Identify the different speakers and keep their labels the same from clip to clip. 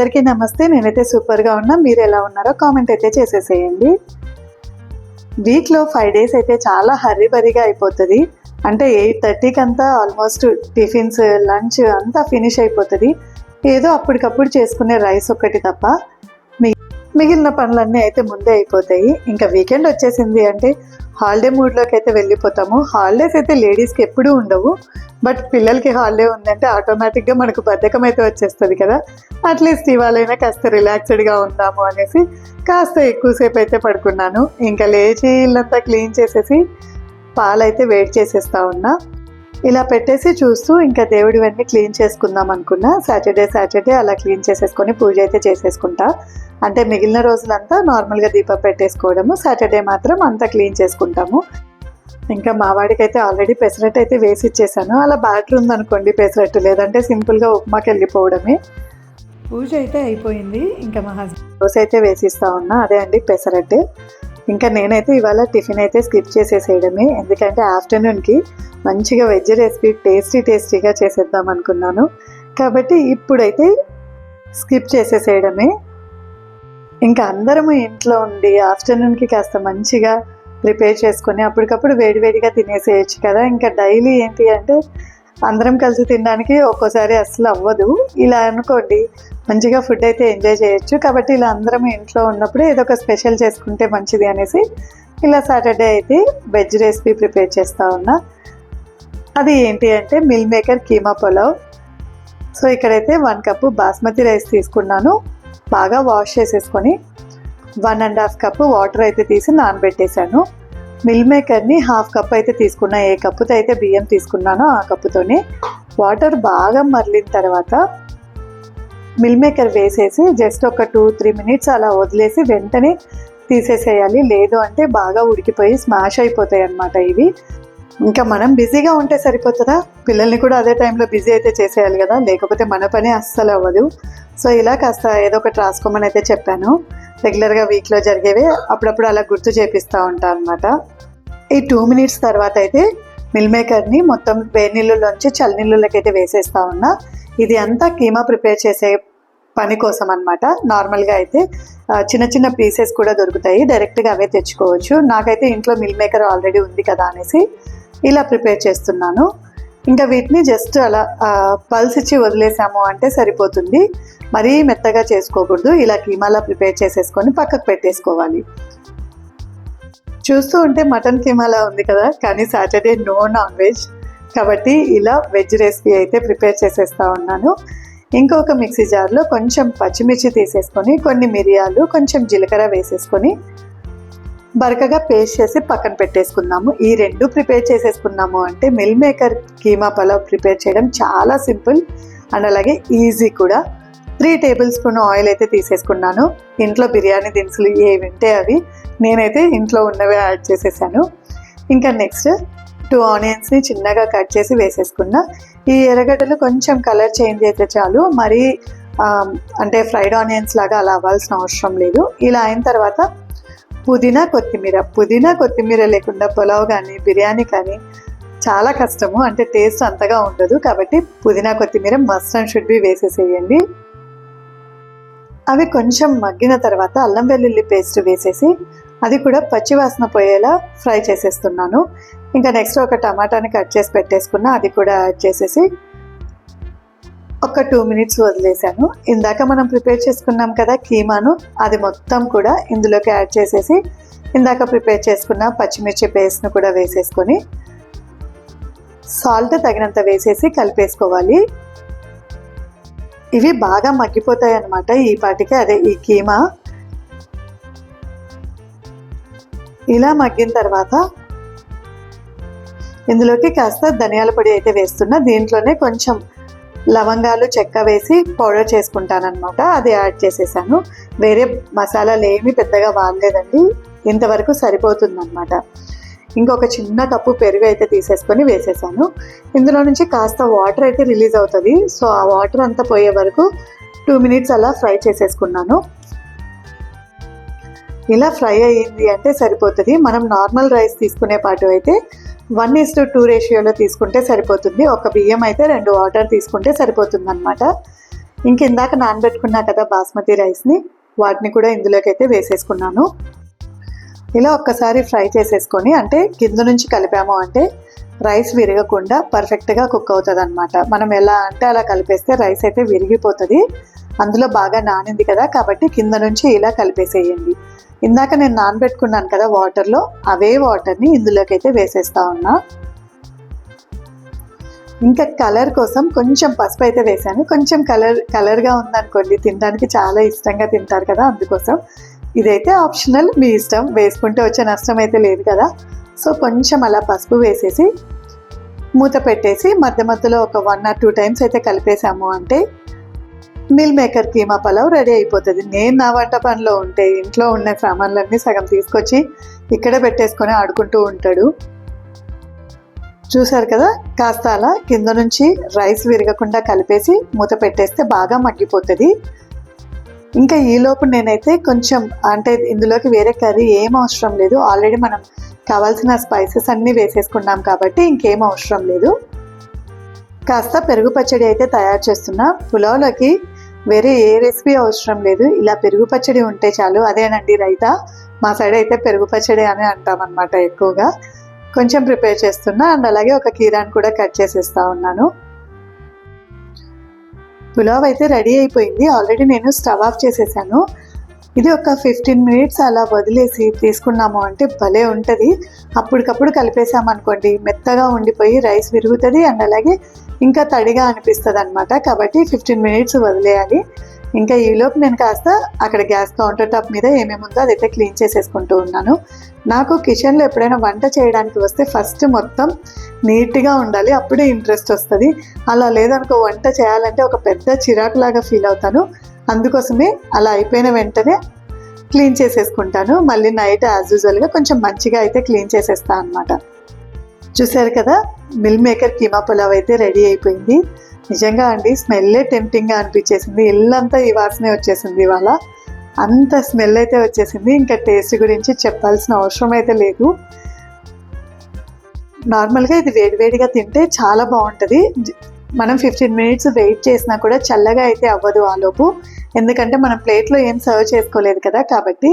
Speaker 1: అందరికీ నమస్తే. నేనైతే సూపర్గా ఉన్నా. మీరు ఎలా ఉన్నారో కామెంట్ అయితే చేసేసేయండి. వీక్లో ఫైవ్ డేస్ అయితే చాలా హర్రీ బరీగా అయిపోతుంది. అంటే ఎయిట్ థర్టీకి అంతా ఆల్మోస్ట్ టిఫిన్స్ లంచ్ అంతా ఫినిష్ అయిపోతుంది. ఏదో అప్పటికప్పుడు చేసుకునే రైస్ ఒక్కటి తప్ప. మిగిలిన పనులన్నీ అయితే ముందే అయిపోతాయి. ఇంకా వీకెండ్ వచ్చేసింది అంటే హాలిడే మూడ్లోకి అయితే వెళ్ళిపోతాము. హాలిడేస్ అయితే లేడీస్కి ఎప్పుడూ ఉండవు. బట్ పిల్లలకి హాలిడే ఉందంటే ఆటోమేటిక్గా మనకు బద్ధకం అయితే వచ్చేస్తుంది కదా. అట్లీస్ట్ ఇవాళైనా కాస్త రిలాక్స్డ్గా ఉందాము అనేసి కాస్త ఎక్కువసేపు అయితే పడుకున్నాను. ఇంకా లేచి ఇల్లంతా క్లీన్ చేసేసి పాలైతే వేడి చేసేస్తా ఉన్నా. ఇలా పెట్టేసి చూస్తూ ఇంకా దేవుడివన్నీ క్లీన్ చేసుకుందాం అనుకున్నా. సాటర్డే సాటర్డే అలా క్లీన్ చేసేసుకొని పూజ అయితే చేసేసుకుంటా. అంటే మిగిలిన రోజులంతా నార్మల్గా దీపం పెట్టేసుకోవడము సాటర్డే మాత్రం అంతా క్లీన్ చేసుకుంటాము. ఇంకా మా వాడికి అయితే ఆల్రెడీ పెసరట్ అయితే వేసి ఇచ్చేసాను. అలా బ్యాటర్ ఉందనుకోండి పెసరట్టు లేదంటే సింపుల్గా ఉప్మాకి వెళ్ళిపోవడమే. పూజ అయితే అయిపోయింది. ఇంకా మా హస్బెండ్ దోశ అయితే వేసిస్తా ఉన్నా. అదే అండి పెసరట్టే. ఇంకా నేనైతే ఇవాళ టిఫిన్ అయితే స్కిప్ చేసేసేయడమే. ఎందుకంటే ఆఫ్టర్నూన్కి మంచిగా వెజ్ రెసిపీ టేస్టీ టేస్టీగా చేసేద్దాం అనుకున్నాను. కాబట్టి ఇప్పుడైతే స్కిప్ చేసేసేయడమే. ఇంకా అందరము ఇంట్లో ఉండి ఆఫ్టర్నూన్కి కాస్త మంచిగా ప్రిపేర్ చేసుకొని అప్పటికప్పుడు వేడివేడిగా తినేసేయచ్చు కదా. ఇంకా డైలీ ఏంటి అంటే అందరం కలిసి తినడానికి ఒక్కోసారి అసలు అవ్వదు. ఇలా అనుకోండి మంచిగా ఫుడ్ అయితే ఎంజాయ్ చేయొచ్చు. కాబట్టి ఇలా అందరం ఇంట్లో ఉన్నప్పుడు ఏదో ఒక స్పెషల్ చేసుకుంటే మంచిది అనేసి ఇలా సాటర్డే అయితే వెజ్ రెసిపీ ప్రిపేర్ చేస్తూ ఉన్నా. అది ఏంటి అంటే meal maker keema pulao. So ఇక్కడైతే వన్ కప్పు బాస్మతి రైస్ తీసుకున్నాను. బాగా వాష్ చేసేసుకొని one and half cup water అయితే తీసి నానబెట్టేశాను. మిల్ మేకర్ని హాఫ్ కప్ అయితే తీసుకున్నా ఏ కప్పుతో అయితే బియ్యం తీసుకున్నానో ఆ కప్పుతోనే వాటర్ బాగా మరిలిన తర్వాత మిల్ మేకర్ వేసేసి జస్ట్ ఒక టూ త్రీ మినిట్స్ అలా వదిలేసి వెంటనే తీసేసేయాలి. లేదు అంటే బాగా ఉడికిపోయి స్మాష్ అయిపోతాయి అన్నమాట ఇవి. ఇంకా మనం బిజీగా ఉంటే సరిపోతుందా? పిల్లల్ని కూడా అదే టైంలో బిజీ అయితే చేసేయాలి కదా లేకపోతే మన పని అస్సలు అవ్వదు. సో ఇలా కాస్త ఏదో ఒకటి రాసుకోమని అయితే చెప్పాను. రెగ్యులర్గా వీక్లో జరిగేవి అప్పుడప్పుడు అలా గుర్తు చేపిస్తూ ఉంటాను అనమాట ఈ టూ మినిట్స్ తర్వాత అయితే మిల్ మేకర్ని మొత్తం వేడి నీళ్ళలోంచి చల్లనీళ్ళలోకి అయితే వేసేస్తా ఉన్నా. ఇది అంతా కీమా ప్రిపేర్ చేసే పని కోసం అనమాట నార్మల్గా అయితే చిన్న చిన్న పీసెస్ కూడా దొరుకుతాయి. డైరెక్ట్గా అవే తెచ్చుకోవచ్చు. నాకైతే ఇంట్లో మిల్ మేకర్ ఆల్రెడీ ఉంది కదా అనేసి ఇలా ప్రిపేర్ చేస్తున్నాను. ఇంకా వీటిని జస్ట్ అలా పల్స్ ఇచ్చి వదిలేసాము అంటే సరిపోతుంది. మరీ మెత్తగా చేసుకోకూడదు. ఇలా కీమాలా ప్రిపేర్ చేసేసుకొని పక్కకు పెట్టేసుకోవాలి. చూస్తూ ఉంటే మటన్ కీమాలా ఉంది కదా కానీ సాటర్డే నో నాన్ వెజ్ కాబట్టి ఇలా వెజ్ రెసిపీ అయితే ప్రిపేర్ చేసేస్తా ఉన్నాను. ఇంకొక మిక్సీ జార్లో కొంచెం పచ్చిమిర్చి తీసేసుకొని కొన్ని మిరియాలు కొంచెం జీలకర్ర వేసేసుకొని బరకగా పేస్ట్ చేసి పక్కన పెట్టేసుకుందాము. ఈ రెండు ప్రిపేర్ చేసేసుకున్నాము అంటే meal maker keema pulao prepare చేయడం చాలా సింపుల్ అండ్ అలాగే ఈజీ కూడా. త్రీ టేబుల్ స్పూన్ ఆయిల్ అయితే తీసేసుకున్నాను. ఇంట్లో బిర్యానీ దినుసులు ఏవి ఉంటే అవి నేనైతే ఇంట్లో ఉన్నవే యాడ్ చేసేసాను. ఇంకా నెక్స్ట్ టూ ఆనియన్స్ని చిన్నగా కట్ చేసి వేసేసుకున్నా. ఈ ఎర్రగడ్డలు కొంచెం కలర్ చేంజ్ అయితే చాలు. మరీ అంటే ఫ్రైడ్ ఆనియన్స్ లాగా అలా అవ్వాల్సిన అవసరం లేదు. ఇలా అయిన తర్వాత పుదీనా కొత్తిమీర. పుదీనా కొత్తిమీర లేకుండా పులావ్ కానీ బిర్యానీ కానీ చాలా కష్టము. అంటే టేస్ట్ అంతగా ఉండదు. కాబట్టి పుదీనా కొత్తిమీర మస్ట్ అండ్ షుడ్ బి వేసేసేయండి. అవి కొంచెం మగ్గిన తర్వాత అల్లం వెల్లుల్లి పేస్ట్ వేసేసి అది కూడా పచ్చివాసన పోయేలా ఫ్రై చేసేస్తున్నాను. ఇంకా నెక్స్ట్ ఒక టమాటాని కట్ చేసి పెట్టేసుకున్నా అది కూడా యాడ్ చేసేసి ఒక టూ మినిట్స్ వదిలేసాను ఇందాక మనం ప్రిపేర్ చేసుకున్నాం కదా కీమాను అది మొత్తం కూడా ఇందులోకి యాడ్ చేసేసి ఇందాక ప్రిపేర్ చేసుకున్న పచ్చిమిర్చి పేస్ట్ను కూడా వేసేసుకొని సాల్ట్ తగినంత వేసేసి కలిపేసుకోవాలి. ఇవి బాగా మగ్గిపోతాయి అన్నమాట ఈ పాటికి అదే ఈ కీమా. ఇలా మగ్గిన తర్వాత ఇందులోకి కాస్త ధనియాల పొడి అయితే వేస్తున్నా. దీంట్లోనే కొంచెం లవంగాలు చెక్క వేసి పౌడర్ చేసుకుంటానమాట అది యాడ్ చేసేసాను. వేరే మసాలాలు ఏమీ పెద్దగా వాడలేదండి. ఇంతవరకు సరిపోతుందన్నమాట. ఇంకొక చిన్న కప్పు పెరుగు అయితే తీసేసుకొని వేసేసాను. ఇందులో నుంచి కాస్త వాటర్ అయితే రిలీజ్ అవుతుంది. సో ఆ వాటర్ అంతా పోయే వరకు టూ మినిట్స్ అలా ఫ్రై చేసేసుకున్నాను. ఇలా ఫ్రై అయ్యింది అంటే సరిపోతుంది. మనం నార్మల్ రైస్ తీసుకునే పాటు అయితే వన్ ఇస్ టు టూ రేషియోలో తీసుకుంటే సరిపోతుంది. ఒక బియ్యం అయితే రెండు వాటర్ తీసుకుంటే సరిపోతుంది అనమాట ఇంక ఇందాక నానబెట్టుకున్నా కదా బాస్మతి రైస్ని వాటిని కూడా ఇందులోకి అయితే వేసేసుకున్నాను. ఇలా ఒక్కసారి ఫ్రై చేసేసుకొని అంటే కింద నుంచి కలిపాము అంటే రైస్ విరగకుండా పర్ఫెక్ట్గా కుక్ అవుతుంది అనమాట మనం ఎలా అంటే అలా కలిపేస్తే రైస్ అయితే విరిగిపోతుంది. అందులో బాగా నానింది కదా కాబట్టి కింద నుంచి ఇలా కలిపేసేయండి. ఇందాక నేను నానబెట్టుకున్నాను కదా వాటర్లో అవే వాటర్ని ఇందులోకి అయితే వేసేస్తా ఉన్నా. ఇంకా కలర్ కోసం కొంచెం పసుపు అయితే వేసాను కొంచెం కలర్ కలర్గా ఉందనుకోండి తినడానికి చాలా ఇష్టంగా తింటారు కదా అందుకోసం. ఇదైతే ఆప్షనల్ మీ ఇష్టం. వేసుకుంటే వచ్చే నష్టం అయితే లేదు కదా. సో కొంచెం అలా పసుపు వేసేసి మూత పెట్టేసి మధ్య మధ్యలో ఒక వన్ ఆర్ టూ టైమ్స్ అయితే కలిపేసాము అంటే meal maker keema pulao ready అయిపోతుంది. నేను నా వంట పనిలో ఉంటే ఇంట్లో ఉన్న సామాన్లన్నీ సగం తీసుకొచ్చి ఇక్కడే పెట్టేసుకొని ఆడుకుంటూ ఉంటాడు. చూసారు కదా? కాస్త అలా కింద నుంచి రైస్ విరగకుండా కలిపేసి మూత పెట్టేస్తే బాగా మగ్గిపోతుంది. ఇంకా ఈలోపు నేనైతే కొంచెం అంటే ఇందులోకి వేరే కర్రీ ఏం అవసరం లేదు. ఆల్రెడీ మనం కావాల్సిన స్పైసెస్ అన్నీ వేసేసుకున్నాం కాబట్టి ఇంకేం అవసరం లేదు. కాస్త పెరుగు పచ్చడి అయితే తయారు చేస్తున్నా. పులావ్లోకి వేరే ఏ రెసిపీ అవసరం లేదు. ఇలా పెరుగు పచ్చడి ఉంటే చాలు. అదేనండి రైతా. మా సైడ్ అయితే పెరుగు పచ్చడి అని అంటామన్నమాట ఎక్కువగా. కొంచెం ప్రిపేర్ చేస్తున్నా. అండ్ అలాగే ఒక కీరాని కూడా కట్ చేసేస్తా ఉన్నాను. పులావ్ అయితే రెడీ అయిపోయింది. ఆల్రెడీ నేను స్టవ్ ఆఫ్ చేసేసాను. ఇది ఒక ఫిఫ్టీన్ మినిట్స్ అలా వదిలేసి తీసుకున్నాము అంటే భలే ఉంటుంది. అప్పటికప్పుడు కలిపేసామనుకోండి మెత్తగా ఉండిపోయి రైస్ విరుగుతుంది అండ్ అలాగే ఇంకా తడిగా అనిపిస్తుంది అనమాట కాబట్టి ఫిఫ్టీన్ మినిట్స్ వదిలేయాలి. ఇంకా ఈలోపు నేను కాస్త అక్కడ గ్యాస్ కౌంటర్ టాప్ మీద ఏమేమి ఉందో అదైతే క్లీన్ చేసేసుకుంటూ ఉన్నాను. నాకు కిచెన్లో ఎప్పుడైనా వంట చేయడానికి వస్తే ఫస్ట్ మొత్తం నీట్గా ఉండాలి. అప్పుడే ఇంట్రెస్ట్ వస్తుంది. అలా లేదనుకో వంట చేయాలంటే ఒక పెద్ద చిరాకులాగా ఫీల్ అవుతాను. అందుకోసమే అలా అయిపోయిన వెంటనే క్లీన్ చేసేసుకుంటాను. మళ్ళీ నైట్ యాజ్ యూజువల్గా కొంచెం మంచిగా అయితే క్లీన్ చేసేస్తాను అనమాట చూసారు కదా మిల్ మేకర్ కీమా పులావ్ అయితే రెడీ అయిపోయింది. నిజంగా అండి స్మెల్లే టెంప్టింగ్గా అనిపించేసింది. ఇల్లంతా ఈ వాసనే వచ్చేసింది ఇవాళ. అంత స్మెల్ అయితే వచ్చేసింది. ఇంకా టేస్ట్ గురించి చెప్పాల్సిన అవసరం అయితే లేదు. నార్మల్గా ఇది వేడివేడిగా తింటే చాలా బాగుంటుంది. మనం ఫిఫ్టీన్ మినిట్స్ వెయిట్ చేసినా కూడా చల్లగా అయితే అవ్వదు ఆలోపు ఎందుకంటే మనం ప్లేట్లో ఏం సర్వ్ చేసుకోలేదు కదా కాబట్టి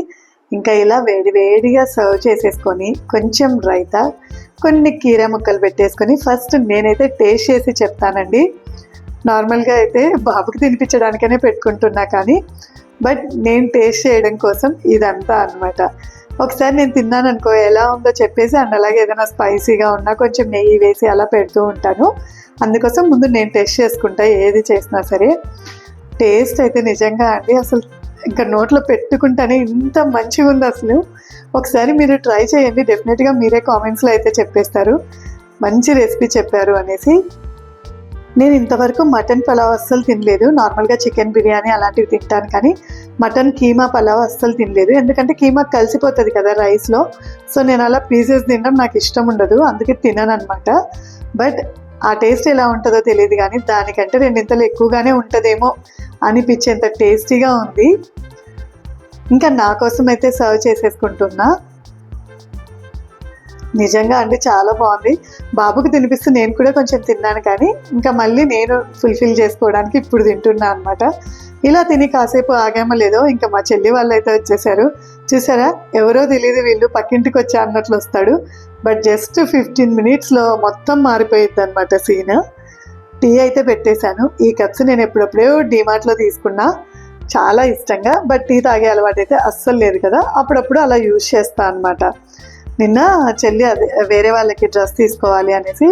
Speaker 1: ఇంకా ఇలా వేడి వేడిగా సర్వ్ చేసేసుకొని కొంచెం రైతా కొన్ని కీర ముక్కలు పెట్టేసుకొని ఫస్ట్ నేనైతే టేస్ట్ చేసి చెప్తానండి. నార్మల్గా అయితే బాబుకి తినిపించడానికనే పెట్టుకుంటున్నా కానీ బట్ నేను టేస్ట్ చేయడం కోసం ఇదంతా అనమాట ఒకసారి నేను తిన్నాను అనుకో ఎలా ఉందో చెప్పేసి అండ్ అలాగే ఏదైనా స్పైసీగా ఉన్నా కొంచెం నెయ్యి వేసి అలా పెడుతూ ఉంటాను. అందుకోసం ముందు నేను టేస్ట్ చేసుకుంటా ఏది చేసినా సరే. టేస్ట్ అయితే నిజంగా అండి. అసలు ఇంకా నోట్లో పెట్టుకుంటానే ఇంత మంచిగా ఉంది అసలు. ఒకసారి మీరు ట్రై చేయండి. డెఫినెట్గా మీరే కామెంట్స్లో అయితే చెప్పేస్తారు. మంచి రెసిపీ చెప్పారు అనేసి. నేను ఇంతవరకు మటన్ పలావ్ అస్సలు తినలేదు. నార్మల్గా చికెన్ బిర్యానీ అలాంటివి తింటాను కానీ మటన్ కీమా పలావ్ అస్సలు తినలేదు. ఎందుకంటే కీమా కలిసిపోతుంది కదా రైస్లో. సో నేను అలా పీసెస్ తినడం నాకు ఇష్టం ఉండదు. అందుకే తినను అనమాట బట్ ఆ టేస్ట్ ఎలా ఉంటుందో తెలియదు కానీ దానికంటే రెండింతలు ఎక్కువగానే ఉంటుందేమో అనిపించేంత టేస్టీగా ఉంది. ఇంకా నా కోసం అయితే సర్వ్ చేసేసుకుంటున్నా. నిజంగా అండి చాలా బాగుంది. బాబుకి తినిపిస్తూ నేను కూడా కొంచెం తిన్నాను కానీ ఇంకా మళ్ళీ నేను ఫుల్ఫిల్ చేసుకోవడానికి ఇప్పుడు తింటున్నా అనమాట ఇలా తిని కాసేపు ఆగామో లేదో ఇంకా మా చెల్లి వాళ్ళు అయితే వచ్చేసారు. చూసారా? ఎవరో తెలియదు వీళ్ళు పక్కింటికి వచ్చా అన్నట్లు వస్తాడు. బట్ జస్ట్ ఫిఫ్టీన్ మినిట్స్లో మొత్తం మారిపోయింది అనమాట సీన్ టీ అయితే పెట్టేశాను. ఈ కప్స్ నేను ఎప్పుడప్పుడే డీమార్ట్లో తీసుకున్నా. చాలా ఇష్టంగా. బట్ టీ తాగే అలవాటు అయితే అస్సలు లేదు కదా. అప్పుడప్పుడు అలా యూజ్ చేస్తా అనమాట నిన్న చెల్లి అదే వేరే వాళ్ళకి డ్రెస్ తీసుకోవాలి అనేసి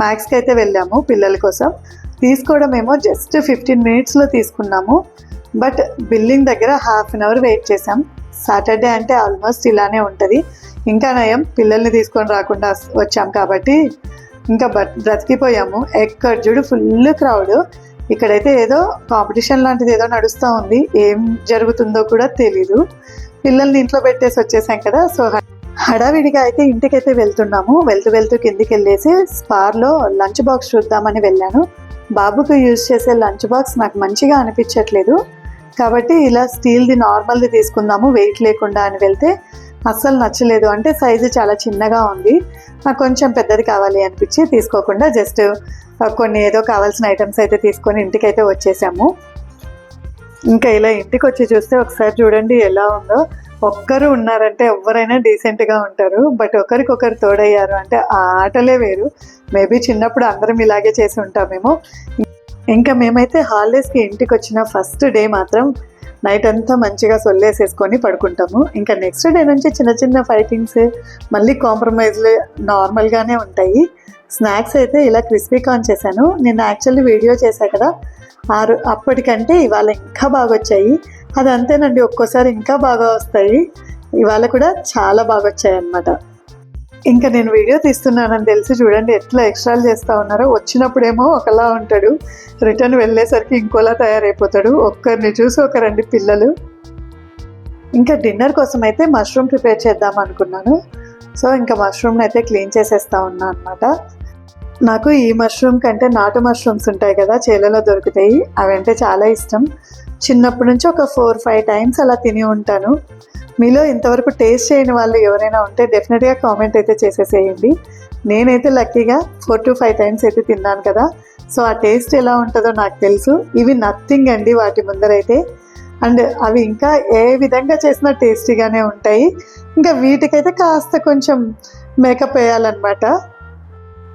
Speaker 1: మ్యాక్స్కి అయితే వెళ్ళాము పిల్లల కోసం. తీసుకోవడం ఏమో జస్ట్ ఫిఫ్టీన్ మినిట్స్లో తీసుకున్నాము. బట్ బిల్లింగ్ దగ్గర హాఫ్ అన్ అవర్ వెయిట్ చేసాం సాటర్డే అంటే ఆల్మోస్ట్ ఇలానే ఉంటుంది. ఇంకా నయం పిల్లల్ని తీసుకొని రాకుండా వచ్చాం కాబట్టి ఇంకా బట్ బ్రతికిపోయాము. ఎక్కడ చూడు ఫుల్ క్రౌడ్. ఇక్కడైతే ఏదో కాంపిటీషన్ లాంటిది ఏదో నడుస్తూ ఉంది. ఏం జరుగుతుందో కూడా తెలీదు. పిల్లల్ని ఇంట్లో పెట్టేసి వచ్చేసాం కదా సో హడావిడిగా అయితే ఇంటికైతే వెళ్తున్నాము. వెళ్తూ వెళ్తూ కిందికి వెళ్ళేసి స్పార్లో లంచ్ బాక్స్ చూద్దామని వెళ్ళాను. బాబుకు యూజ్ చేసే లంచ్ బాక్స్ నాకు మంచిగా అనిపించట్లేదు. కాబట్టి ఇలా స్టీల్ది నార్మల్ది తీసుకుందాము వెయిట్ లేకుండా అని వెళ్తే అస్సలు నచ్చలేదు. అంటే సైజు చాలా చిన్నగా ఉంది. నాకు కొంచెం పెద్దది కావాలి అనిపించి తీసుకోకుండా జస్ట్ కొన్ని ఏదో కావాల్సిన ఐటమ్స్ అయితే తీసుకొని ఇంటికైతే వచ్చేసాము. ఇంకా ఇలా ఇంటికి వచ్చి చూస్తే ఒకసారి చూడండి ఎలా ఉందో. ఒక్కరు ఉన్నారంటే ఎవరైనా డీసెంట్గా ఉంటారు. బట్ ఒకరికొకరు తోడయ్యారు. అంటే ఆ ఆటలే వేరు. మేబీ చిన్నప్పుడు అందరం ఇలాగే చేసి ఉంటామేమో. ఇంకా మేమైతే హాలిడేస్కి ఇంటికి వచ్చిన ఫస్ట్ డే మాత్రం నైట్ అంతా మంచిగా సొల్లేసేసుకొని పడుకుంటాము. ఇంకా నెక్స్ట్ డే నుంచి చిన్న చిన్న ఫైటింగ్స్ మళ్ళీ కాంప్రమైజ్లు నార్మల్గానే ఉంటాయి. స్నాక్స్ అయితే ఇలా క్రిస్పీ కార్న్ చేశాను. నేను యాక్చువల్లీ వీడియో చేశా కదా ఆరు అప్పటికంటే ఇవాళ ఇంకా బాగా వచ్చాయి అది అంతేనండి ఒక్కోసారి ఇంకా బాగా వస్తాయి. ఇవాళ కూడా చాలా బాగా వచ్చాయి అన్నమాట ఇంకా నేను వీడియో తీస్తున్నానని తెలిసి చూడండి ఎట్లా ఎక్స్ట్రాలు చేస్తూ ఉన్నారో. వచ్చినప్పుడేమో ఒకలా ఉంటాడు. రిటర్న్ వెళ్ళేసరికి ఇంకోలా తయారైపోతాడు. ఒక్కరిని చూసి ఒకరండి పిల్లలు. ఇంకా డిన్నర్ కోసం అయితే మష్రూమ్ ప్రిపేర్ చేద్దాం అనుకున్నాను. సో ఇంకా మష్రూమ్ని అయితే క్లీన్ చేసేస్తా ఉన్నా అనమాట నాకు ఈ మష్రూమ్ కంటే నాటు మష్రూమ్స్ ఉంటాయి కదా చేలలో దొరుకుతాయి. అవంటే చాలా ఇష్టం. చిన్నప్పటి నుంచి ఒక ఫోర్ ఫైవ్ టైమ్స్ అలా తిని ఉంటాను. మీలో ఇంతవరకు టేస్ట్ చేయని వాళ్ళు ఎవరైనా ఉంటే డెఫినెట్గా కామెంట్ అయితే చేసేసేయండి. నేనైతే లక్కీగా ఫోర్ టు ఫైవ్ టైమ్స్ అయితే తిన్నాను కదా. సో ఆ టేస్ట్ ఎలా ఉంటుందో నాకు తెలుసు. ఇవి నథింగ్ అండి వాటి ముందరైతే అండ్ అవి ఇంకా ఏ విధంగా చేసినా టేస్టీగానే ఉంటాయి. ఇంకా వీటికైతే కాస్త కొంచెం మేకప్ వేయాలన్నమాట.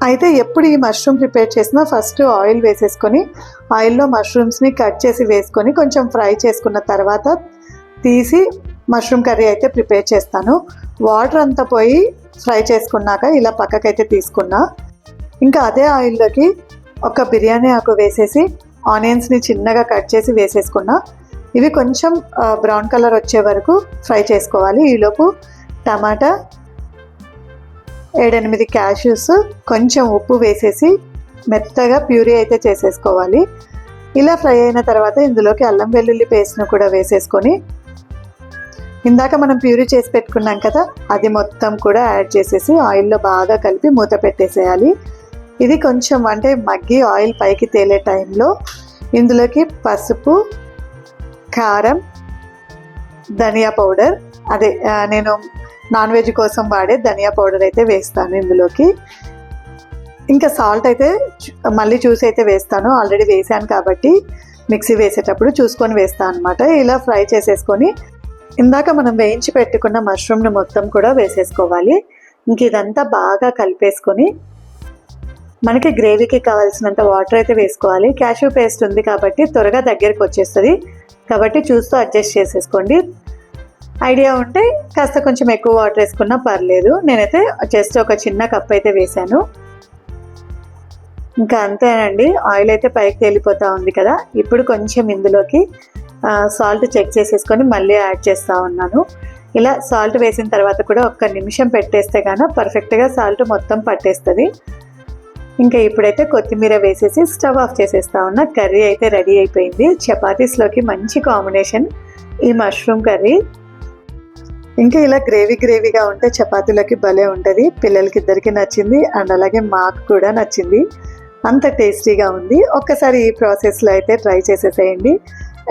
Speaker 1: అయితే ఎప్పుడు ఈ మష్రూమ్ ప్రిపేర్ చేసినా ఫస్ట్ ఆయిల్ వేసేసుకొని ఆయిల్లో మష్రూమ్స్ని కట్ చేసి వేసుకొని కొంచెం ఫ్రై చేసుకున్న తర్వాత తీసి మష్రూమ్ కర్రీ అయితే ప్రిపేర్ చేస్తాను. వాటర్ అంతా పోయి ఫ్రై చేసుకున్నాక ఇలా పక్కకైతే తీసుకున్నా. ఇంకా అదే ఆయిల్లోకి ఒక బిర్యానీ ఆకు వేసేసి ఆనియన్స్ని చిన్నగా కట్ చేసి వేసేసుకున్నా. ఇవి కొంచెం బ్రౌన్ కలర్ వచ్చే వరకు ఫ్రై చేసుకోవాలి. ఈలోపు టమాటా ఏడెనిమిది క్యాష్యూస్ కొంచెం ఉప్పు వేసేసి మెత్తగా ప్యూరీ అయితే చేసేసుకోవాలి. ఇలా ఫ్రై అయిన తర్వాత ఇందులోకి అల్లం వెల్లుల్లి పేస్ట్ను కూడా వేసేసుకొని ఇందాక మనం ప్యూరీ చేసి పెట్టుకున్నాం కదా అది మొత్తం కూడా యాడ్ చేసేసి ఆయిల్లో బాగా కలిపి మూత పెట్టేసేయాలి. ఇది కొంచెం అంటే మగ్గి ఆయిల్ పైకి తేలే టైంలో ఇందులోకి పసుపు కారం ధనియా పౌడర్ అదే నేను నాన్ వెజ్ కోసం వాడే ధనియా పౌడర్ అయితే వేస్తాను ఇందులోకి. ఇంకా సాల్ట్ అయితే మళ్ళీ చూసి అయితే వేస్తాను. ఆల్రెడీ వేసాను కాబట్టి మిక్సీ వేసేటప్పుడు చూసుకొని వేస్తాను అనమాట ఇలా ఫ్రై చేసేసుకొని ఇందాక మనం వేయించి పెట్టుకున్న మష్రూమ్ని మొత్తం కూడా వేసేసుకోవాలి. ఇంక ఇదంతా బాగా కలిపేసుకొని మనకి గ్రేవీకి కావాల్సినంత వాటర్ అయితే వేసుకోవాలి. క్యాష్యూ పేస్ట్ ఉంది కాబట్టి త్వరగా దగ్గరికి వచ్చేస్తుంది. కాబట్టి చూస్తూ అడ్జస్ట్ చేసేసుకోండి. ఐడియా ఉంటే కాస్త కొంచెం ఎక్కువ వాటర్ వేసుకున్నా పర్లేదు. నేనైతే జస్ట్ ఒక చిన్న కప్ అయితే వేశాను. ఇంకా అంతేనండి. ఆయిల్ అయితే పైకి తేలిపోతూ ఉంది కదా. ఇప్పుడు కొంచెం ఇందులోకి సాల్ట్ చెక్ చేసేసుకొని మళ్ళీ యాడ్ చేస్తూ ఉన్నాను. ఇలా సాల్ట్ వేసిన తర్వాత కూడా ఒక్క నిమిషం పెట్టేస్తే కానీ పర్ఫెక్ట్గా సాల్ట్ మొత్తం పట్టేస్తుంది. ఇంకా ఇప్పుడైతే కొత్తిమీర వేసేసి స్టవ్ ఆఫ్ చేసేస్తా ఉన్నా కర్రీ అయితే రెడీ అయిపోయింది. చపాతీస్లోకి మంచి కాంబినేషన్ ఈ మష్రూమ్ కర్రీ. ఇంకా ఇలా గ్రేవీ గ్రేవీగా ఉంటే చపాతీలోకి భలే ఉంటుంది. పిల్లలకి ఇద్దరికి నచ్చింది అండ్ అలాగే మాకు కూడా నచ్చింది. అంత టేస్టీగా ఉంది. ఒక్కసారి ఈ ప్రాసెస్లో అయితే ట్రై చేసేసేయండి.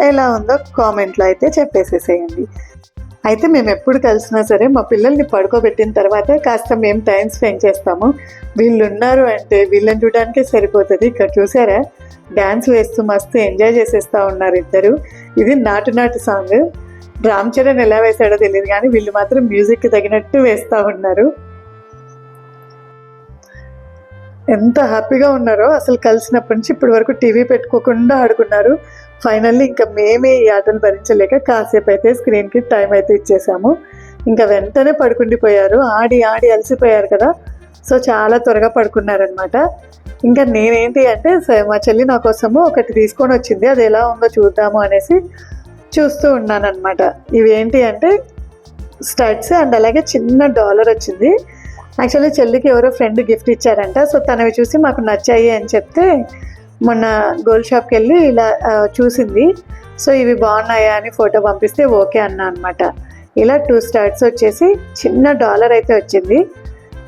Speaker 1: ఎలా ఉందో కామెంట్లో అయితే చెప్పేసేసేయండి. అయితే మేము ఎప్పుడు కలిసినా సరే మా పిల్లల్ని పడుకోబెట్టిన తర్వాత కాస్త మేము టైం స్పెండ్ చేస్తాము. వీళ్ళు ఉన్నారు అంటే వీళ్ళని చూడడానికే సరిపోతుంది. ఇక్కడ చూసారా? డ్యాన్స్ వేస్తూ మస్తు ఎంజాయ్ చేసేస్తూ ఉన్నారు ఇద్దరు. ఇది నాటు నాటు సాంగ్. రామ్ చరణ్ ఎలా వేశాడో తెలియదు కానీ వీళ్ళు మాత్రం మ్యూజిక్కి తగినట్టు వేస్తూ ఉన్నారు. ఎంత హ్యాపీగా ఉన్నారో అసలు కలిసినప్పటి నుంచి ఇప్పటి వరకు టీవీ పెట్టుకోకుండా ఆడుకున్నారు. ఫైనల్లీ ఇంకా మేమే ఈ ఆటలు భరించలేక కాసేపు అయితే స్క్రీన్కి టైం అయితే ఇచ్చేసాము. ఇంకా వెంటనే పడుకుండిపోయారు. ఆడి ఆడి అలసిపోయారు కదా. సో చాలా త్వరగా పడుకున్నారనమాట ఇంకా నేనేంటి అంటే మా చెల్లి నా కోసము ఒకటి తీసుకొని వచ్చింది. అది ఎలా ఉందో చూద్దాము అనేసి చూస్తూ ఉన్నాను అనమాట ఇవి ఏంటి అంటే స్టడ్స్ అండ్ అలాగే చిన్న డాలర్ వచ్చింది. యాక్చువల్లీ చెల్లికి ఎవరో ఫ్రెండ్ గిఫ్ట్ ఇచ్చారంట. సో తనవి చూసి మాకు నచ్చాయి అని చెప్తే మొన్న గోల్డ్ షాప్కి వెళ్ళి ఇలా చూసింది. సో ఇవి బాగున్నాయా అని ఫోటో పంపిస్తే ఓకే అన్నా అనమాట ఇలా టూ స్టార్ట్స్ వచ్చేసి చిన్న డాలర్ అయితే వచ్చింది.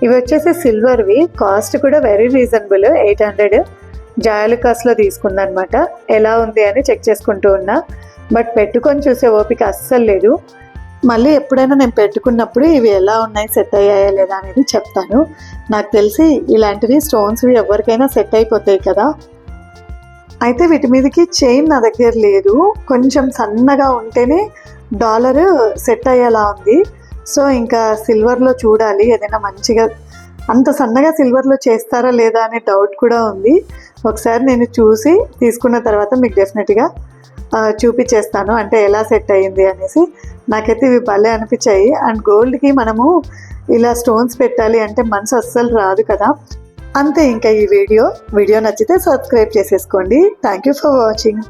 Speaker 1: ఇవి వచ్చేసి సిల్వర్వి కాస్ట్ కూడా వెరీ రీజనబుల్ ఎయిట్ హండ్రెడ్ జాయలుకాస్లో తీసుకుందనమాట ఎలా ఉంది అని చెక్ చేసుకుంటూ ఉన్నా. బట్ పెట్టుకొని చూసే ఓపిక అస్సలు లేదు. మళ్ళీ ఎప్పుడైనా నేను పెట్టుకున్నప్పుడు ఇవి ఎలా ఉన్నాయి సెట్ అయ్యాయా లేదా అనేది చెప్తాను. నాకు తెలిసి ఇలాంటివి స్టోన్స్వి ఎవరికైనా సెట్ అయిపోతాయి కదా. అయితే వీటి మీదకి చైన్ నా దగ్గర లేదు. కొంచెం సన్నగా ఉంటేనే డాలర్ సెట్ అయ్యేలా ఉంది. సో ఇంకా సిల్వర్లో చూడాలి. ఏదైనా మంచిగా అంత సన్నగా సిల్వర్లో చేస్తారా లేదా అనే డౌట్ కూడా ఉంది. ఒకసారి నేను చూసి తీసుకున్న తర్వాత మీకు డెఫినెట్గా చూపించేస్తాను. అంటే ఎలా సెట్ అయ్యింది అనేసి నాకైతే ఇవి భలే అనిపించాయి. అండ్ గోల్డ్కి మనము ఇలా స్టోన్స్ పెట్టాలి అంటే మనసు అస్సలు రాదు కదా. అంతే ఇంకా ఈ వీడియో. వీడియో నచ్చితే సబ్స్క్రైబ్ చేసేసుకోండి. Thank you for watching.